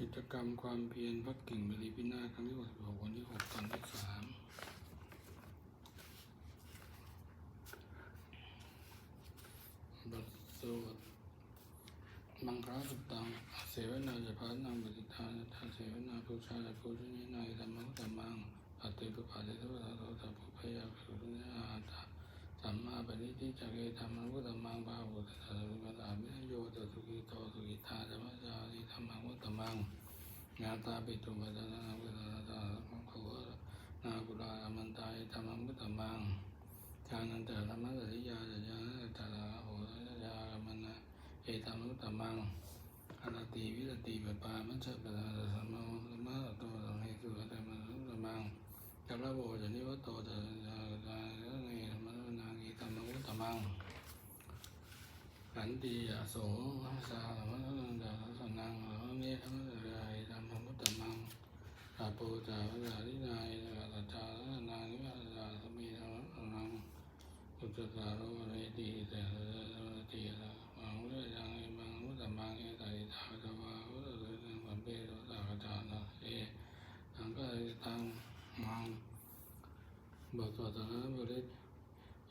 กิจกรรมความเพียรพักกิ่งบริพินาครั้งที่หกสิบหกวันที่หกตอนที่สามบทสวดมังคราสุตตังเสวนาจะพานังปฏิทานทาเสวนาภูชาจะภูชนีนายธรรมะธรรมังอัตติปุปาเดทุตาโตสัพพุพยาภิรุญญาตา สัมมาปณิทิจักเกธรรมังพุทธมังภาวุตตาสุขตามิโยตสุขิโตสุขิตาธรรมจาริธรรมังพุทธมังญาตาปิตุปัจจานาภิตาตามังคุนาคุลามันตายธรรมังพุทธมังฌานันเตธรรมสริยาจะยาตาลาโหรยากรรมนะเอธรรมพุทธมังอนาติวิรติปปามัจฉปะทาสัมโมสัมมาโตสัมเหตุธรรมะพุทธมังกัลโวจะนิวัตโตจะ มังขันติยโสสาธรรมะนันดาสนังเนธรรมะรายธรรมพุทธมังอาปูจาภาษาลินายสัจจาละนานิวาสาสมีธรรมะนังสุจตาโรเรติแต่ติละมังเรยังอิมังพุทธมังเอตาริทาตวาพุทธเรนังเปโรตาจานะเอตังก็ตังมังบทสวดนะบริ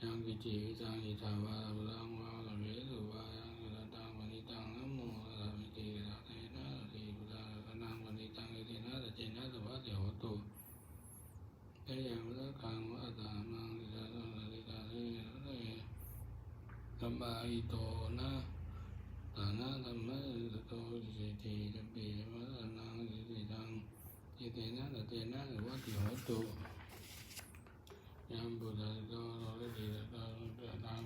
ยังกิจิวิจังอิทาวาลังวาลเวสุวายังกุลตังวนิตังนะโมอะระมิติระเตนะติบุตาระนังวนิตังอิตินะตะเจนะสวัสดิโหตุเตยังวะกังวะตามังติระตระติตาเรเรสัมมาอิโตนะตานะธรรมะสโตจิติจัมปีมะนังอิติตังอิตินะตะเจนะสวัสดิโหตุ ยามบุตรโตโลกิตโตตะตัง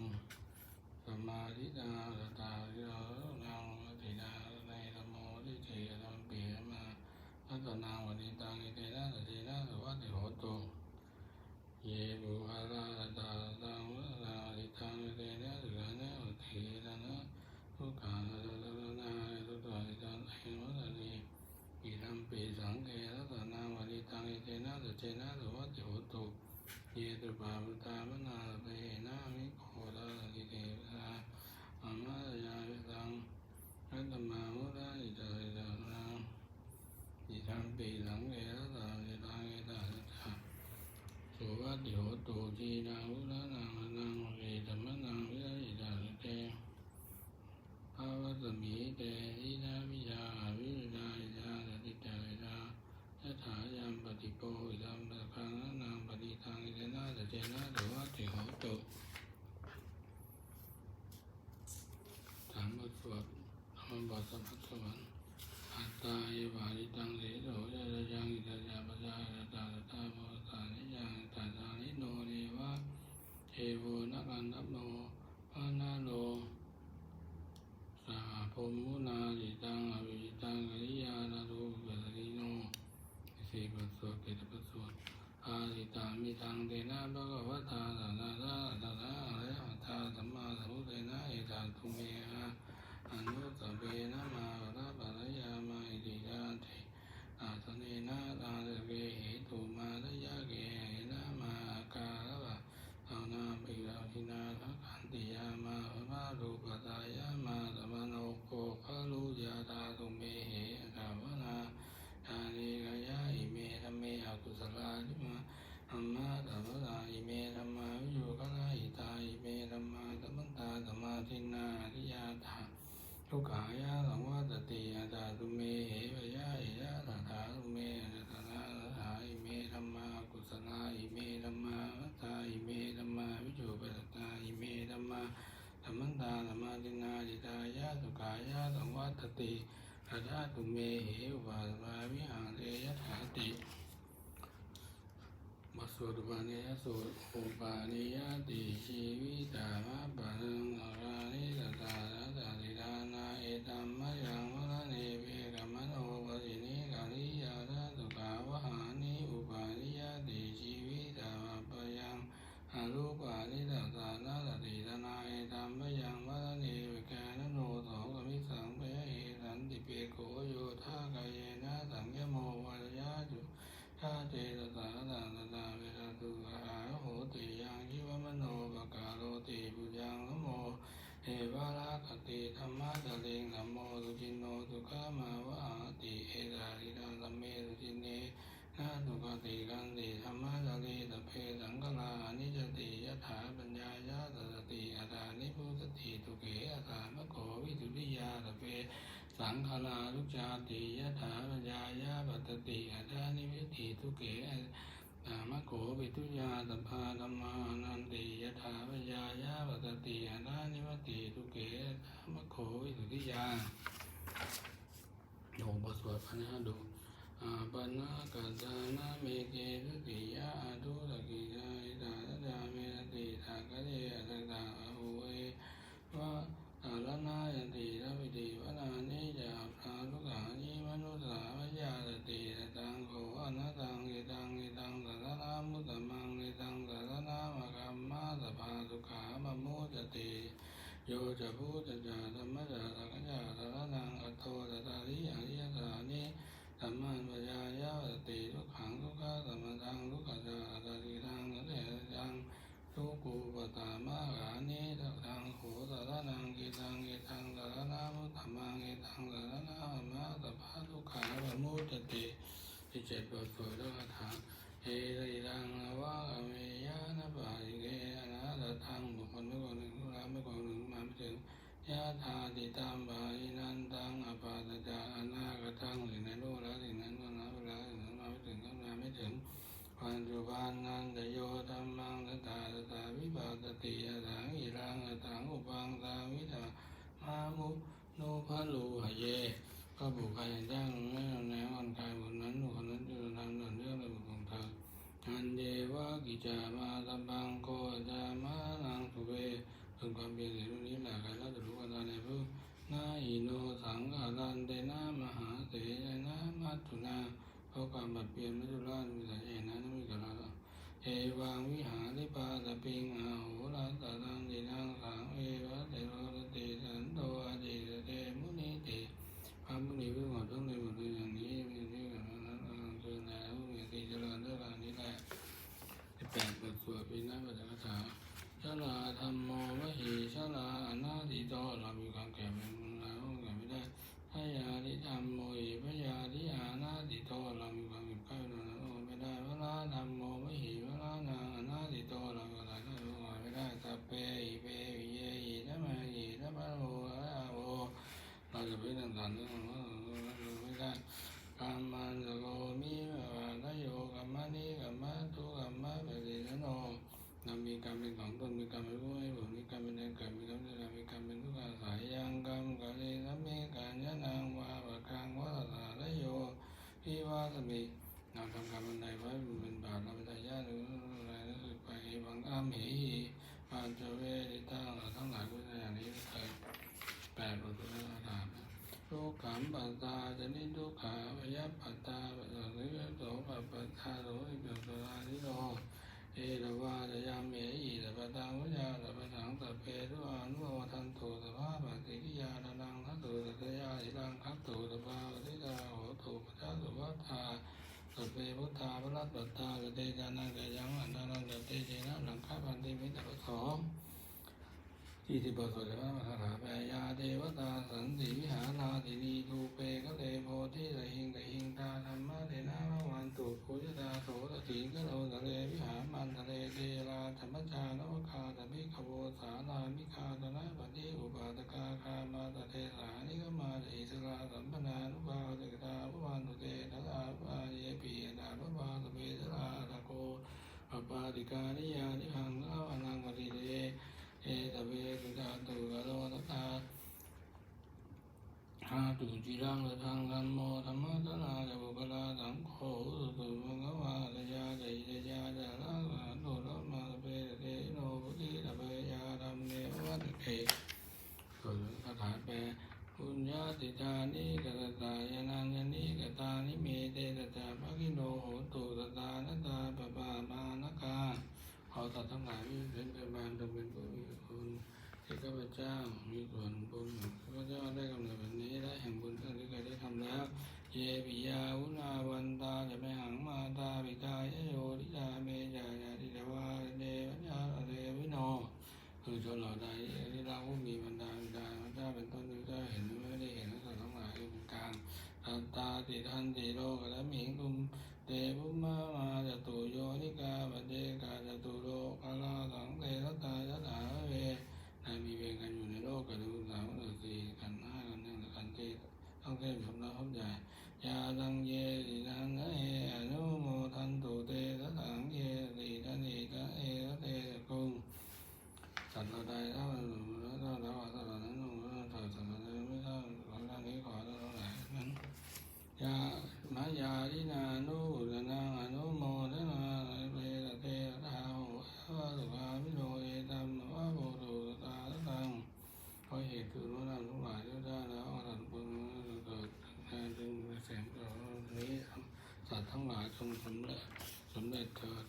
สมาธิตาตตาโยนังตินาในธรรมโมทิเทธรรมเปียมาพัฒนาวันนี้ตังอิเตนะตะเทนะสวัสดิโหตุเยบุคาราตาตังวะนาติตังอิเตนะสุขันะอุเทนะนะทุกขานะตะนาตุตติตังเอวะตะนีอิรัมปีสังเกรัตนาวันนี้ตังอิเตนะตะเทนะสวัสดิโหตุ เยตุปาปตามนาเปนามิโคตาลิเกสาอามาญาวิตังรัตมามุราอิตาอิตานังอิทังปีสังเกรตาอิตังอิตาอิตาสุวัติโหตุจีนาวุรานังนังเอตัมนังวิราอิตาลิเตภาวะสมีเตอินาวิยาวิริยาอิตาติตาอิตายถายามปฏิโปอิธัมปะคังนะนา งปฏิทังอิเทนะตะเจนะตวะติโหตุถามบทสวดธรรมบทสัมพัทสวรรค์อัตตาเยวาริตังเสโสยะยังอิตยาปะยาตาตาตาโมตานิยังตาตานิโนเนวะเทโวนักันนับโนปานาโล สาพมุนาจิตังอวิตังอริยานารุกัสริโนสิปัสสวะเกตปัสสวะอาทิตามิทังเตนะภะคะวะตาสานาสาตาสาอะระหะตาสัมมาสัมพุทเทนะเอตาตุเมหะอนุตตเปนะมาระปะระยามาอิติยาติอาสเนนะตาสเกเหตุมาระยะเกเหนะมาอาการะ ธนาปิราทินาทัขันติยามาภะมารูปตายามาสมโนโกภะลุยาตาตุเมเหกาวนาทานิกายาอิเมธรรมเมอกุศลาธิมาธรรมะตัมตาอิเมธรรมาวิโยคลาหิตาอิเมธรรมาตัมตาธรรมาทินนาทิยาตาทุกขายาสังวัตติยาตาตุเมเหวะยาอิยาตถาตุเมอัตตนาตถาอิเมธรรมากุศลาอิเมธรรมาวัตตาอิเมธรรมาวิโยปตตาอิเมธรรมาธัมมันตาธรรมาทินนาจิตายาสุขายาสังวั ตติอาชาตุเมเหวะวาวิหังเรยถาติบาสวดบาเนยสวดอุปาเนยติชีวิตามะปะรังอรานิสตาตาตาติดานาเอตัมมะยังวะเนเว ธรรมะสะเลงธรรมโมสุจินโนสุขามาวะติเอตาริดางสเมสุจินเนนาตุกติกันติธรรมะสะเลตสเพสังกลานิจติยถาปัญญายาสัสติอาตานิพุตติทุเกอาตามะโกวิสุริยาสเพสังฆลาลุจาติยถาปัญญายาปัตติอาตานิพุตติทุเกอ มโขวิทุยาตพาธรรมานันติยะถาปยายาปัตติอาจานิวติทุเกตามโขวิทุติยาโยบสวดพันะดูอาปนากัจจานะเมเกทุกิยาอาทุตกิยาอิตาตจาเมรติตากะเรอัตตาอาหุเว วะอาลนายติระวิติวนานิจาพราลุกานิมนุสาวายาตติตังโกอนัตตังกิตังกิตังสัตนามุตตมังกิตังสัตนามะกัมมาสภาสุขามะโมจติโยจะพุทธจาธรรมจาสังฆจาสารนังอัตโตตตาริอริยสานิธรรมันปัญญายาวติทุกขังทุกขะสัมมาทังทุกขจาตาริทังนัเตจัง ทุกูปตามาหานิทังโหสารนังกิตังกิตังสารนามุตตมังกิตังสารนามาสภาทุกขาปมุตติที่เจ็ดบทสวดแล้วคาถาเอริรังนวะอเมยานะปาริเกอนาตทังบุคคลไม่คนหนึ่งทุลาไม่คนหนึ่งมาไม่ถึงยะธาติตามบาอินันตังอปาตจาอนาคตังหรือในโลกแล้วสิ่งนั้นก็นับเวลาสิ่งนั้นมาไม่ถึงก็มาไม่ถึง ปัจจุบันนันตโยธรรมังตถาตถาวิปัสสติยถังอิรังอถังอุปังตาวิธามามุโนภะลูหะเยก็บุคคลย่างจ้างไม่เอาแนวอันกายบนนั้นบุคคลนั้นจะทำหล่นเรื่องในบุคคลเธออันเยวะกิจามาตัมบังโกจามานังสุเวถึงความเปลี่ยนแปลงนี้แหละใครล้วจะรู้กันในผู้นาอิโนสังฆารันเตนะมหาเถระนะมัตถุนาเพราะความบัดเปลี่ยนไม่ทุรานมีสาเหตุนั้นไม่มีกับเรา เอวังวิหาริปาตะปิงอาโหราตะนังดินังสังเอวะเตโรตติสันโตอดีตเตมุนิติพระมุนีเพื่อหมดต้องในหมดเลยอย่างนี้มีที่กับนั้นคือแล้วมีที่เจริญด้วยการนี้แหละที่แปดบทสวดปีนักปัจจคาถาชลาธรรมโมวะหิชลาอนาติโตเรามีความแก่เป็นแล้วแก่ไม่ได้พยาธิธรรมโมหิพยาธิอานาติโตเรามีความเก็บไข้เรานั้นไม่ได้วลาธรรมโมมหิวลานางอนาติ โตเราก็หลายท่านรู้ไม่ได้สัพเพหิเปหิเยหิธรรมหิธรรมโมอะโอเราจะไปต่างๆเรื่องว่าไม่ได้กามันสโกมิวะนโยกัมมานิกัมมาตุกัมมาปฏิสโนเรามีกรรมเป็นของตนมีกรรมเป็นผู้ให้ผลมีกรรมเป็นเดินเกิดมีกรรมเป็นเรามีกรรมเป็นทุกข์อาศัยยังกรรมกะเลสัมเมกันยะนางวาปะคังวะสาลโยพิวาสมิเราทำกรรมอันใดไว้ มปัตตาจะนิทุกขาวยปัตตาปัตาหรือโสปัปปัตตาโสอิปัตตานิโรเอระวาจะยามเมหิตปะตังวิญาตปะถังตะเพทุอานุโมทันโตสภาพปฏิกิยานังทัตโตตะยาอิรังคัตโตตภาปฏิกาโหโตปัจจสุวัฏฐาสเปพุทธาพระรัตตตาเตจานังเกยังอันนังเตเจนะหลังคาพันติมิตรสอง ที่ที่บสวดแล้วมาถาแปยาเทวตาสันติวิหาราตินีรูเปกะเตโพธิระหิงกะหิงตาธรรมะเดนะมะวันตุปุจตาโสตติกะโลทะเลวิหารมันทะเลเทราธรรมจานวคาตมิขโวสานามิคาตนะปฏิอุปาตกาคามาตเทสานิกมาอิสราสัมปนานุภาเตกตาพวันตุเตนะอาปาเยปีนาพระบาสเมสราตะโกอปาติกานิยานิหังอาอนังปฏิเด เอตเวตุตาตุกะโลตตาหา ตุจิรังละทังธัมโมธรรมะตนาจะบุคลาสังโฆสุตุมังกวาตยาใจเตยาจะละสาตุละมาเปเตโนพุทธิตะเปยาธรรมเนวัตเกส่วนคาถาแปปุญญาติตานิกตตายานันยนิกตานิเมเตตตาภกิโนโหตุตตานตาปปามานกาขอสัตว์ทั้งหลายที่เป็นพยาบาลจงเป็นผู้มีคุณ ที่ข้าพเจ้ามีส่วนบุญข้าพเจ้าได้กำเนิดวันนี้และแห่งบุญที่เคยได้ทำแล้ว เยปิยาวุนาวันตาจะไม่หังมาตาปิตายโยทิยาเมจายาติเดวาเดวัญญาเดวิโนคือชนเหล่าใดที่เราผู้มีบรรดาบิดาพระเจ้าเป็นต้นที่เจ้าเห็นไม่ได้เห็นสัตว์ทั้งหลายเป็นกลางตัตตาติทันติโลกและมิงคุม เตภุมมามาจตุโยนิกาปเจกาจตุโลกาลาสังเตระตายะถาเวในมีเวรกันอยู่ในโลกกันดูสามกันสี่กันห้ากันหนึ่งกันเจ็ด ต้องเทพสำนักพบใหญ่ยาลังเยสีนังเออนุโมทันตุเตสะถังเยสีทันเอกะเอระเตกุงสัตว์เราใดถ้ามันหลุดแล้วเราเราสัตว์เหล่านั้นลงแล้วเราสัตว์เหล่านั้นไม่ต้องขอท่านนี้ขอท่านทั้งหลายนั้น ยามายาดินานุรนังอนุโมทนาเปรตเตระทาหุวะสุภามิโนเอตัมวะโพธุตาตังเพราะเหตุคือรู้นำทุกหลายด้วยได้แล้วอรันปุณเกิดแทนจึงแสงต่อนี้สัตว์ทั้งหลายจงสำเร็จสำเร็จเถิด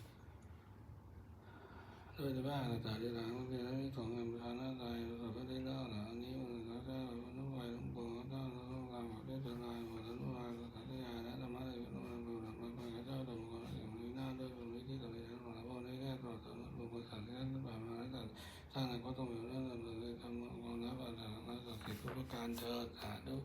านต่างๆที่หลังที่นั้นมีสองเงินประานหน้าใจสุขได้เล่าหนาอันนี้มันก็ได้นุ่งไว้นุ่งปงก็ได้นุ่งกางบอกได้เป็นลายหมดแล้วนุ่งลายก็ได้ยาและธรรมะเลยนุ่งลายนุ่งลายมันก็เจ้าดมก็อย่างนี้น้าด้วยเป็นวิธีต่อไปทั้งหลายพวกนี้แค่ต่อต่อบุคคลสัตว์ที่นั้นผ่านมาแล้วแต่สร้างในก็ต้องมีเรื่องเรื่องเลยทำความนับอะไรต่างๆศักดิ์สิทธิ์ทุกประการเถิดสาธุ